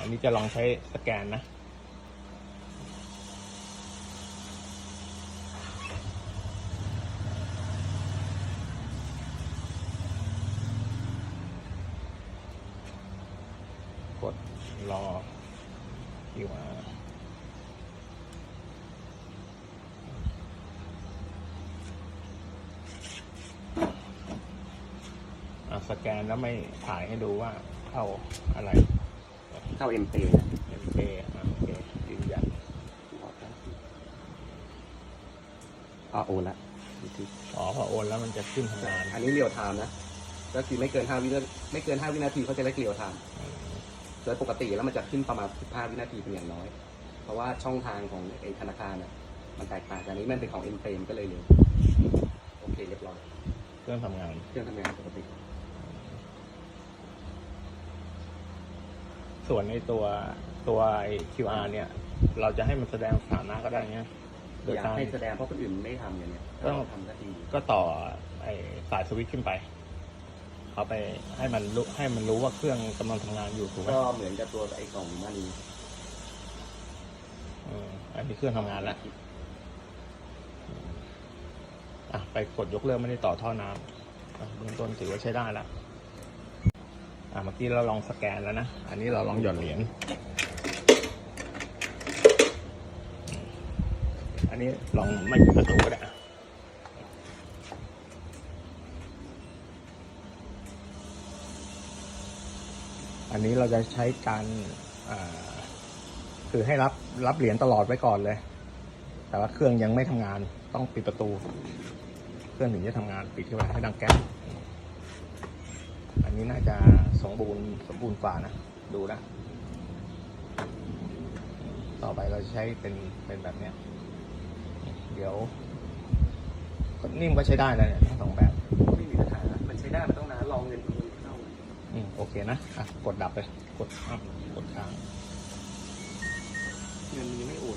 อันนี้จะลองใช้สแกนนะกดรอ QR อะสแกนแล้วไม่ถ่ายให้ดูว่าเข้าอะไร เข้าเอ็มเปเอ็มเคอะโอเคยืนยันอ่าโอนละอ๋อพอโอนแล้วมันจะขึ้นทำงานอันนี้เรียวไทม์นะ ก็คือไม่เกินห้าวินาไม่เกินห้าวินาทีเขาจะเรียกเรียวไทม์อืมโดยปกติแล้วมันจะขึ้นประมาณ15วินาทีเป็นอย่างน้อย เพราะว่าช่องทางของไอ้ธนาคารน่ะมันแตกต่างกันอันนี้มันเป็นของเอ็มเปมก็เลยเร็วโอเคเรียบร้อยเครื่องทำงานเครื่องทำงานปกติ ส่วนในตัวตัวไอ้ QR เนี่ย เราจะให้มันแสดงสถานะก็ได้เงี้ยโดยอยากการให้แสดงเพราะคนอื่นไม่ทำอย่างเนี้ยต้ถ้าองเราทำก็ดีก็ต่อไอ้สายสวิตช์ขึ้นไป เอาไปให้มันรู้ให้มันรู้ว่าเครื่องกำลังทำงานอยู่ถูกไหมก็เหมือนกับตัวไอ้กล่องมันนี้อืมอันนี้เครื่องทำงานแล้วอะไปกดยกเลิกไม่ได้ต่อท่อน้ำอะเบื้องต้นถือว่าใช้ได้แล้ว อะเมื่อกี้เราลองสแกนแล้วนะ อันนี้เราลองหย่อนเหรียญ อันนี้ลองไม่ปิดประตูก็ได้อันนี้เราจะใช้การคือให้รับรับเหรียญตลอดไว้ก่อนเลย แต่ว่าเครื่องยังไม่ทำงาน ต้องปิดประตู เครื่องถึงจะทำงานปิดเข้าไปให้ดังแก๊สอันนี้น่าจะ สมบูรณ์สมบูรณ์ฝ่านะ ดูนะ ต่อไปเราจะใช้เป็นเป็นแบบเนี้ย เดี๋ยวก็นิ่มก็ใช้ได้นะเนี่ยทั้งสองแบบ ไม่มีปัญหา มันใช้ได้ มันต้องนานลองเงินเงินเข้าอืมโอเคนะ อะ กดดับเลย กดอะกดค้าง เงินมีไม่โอน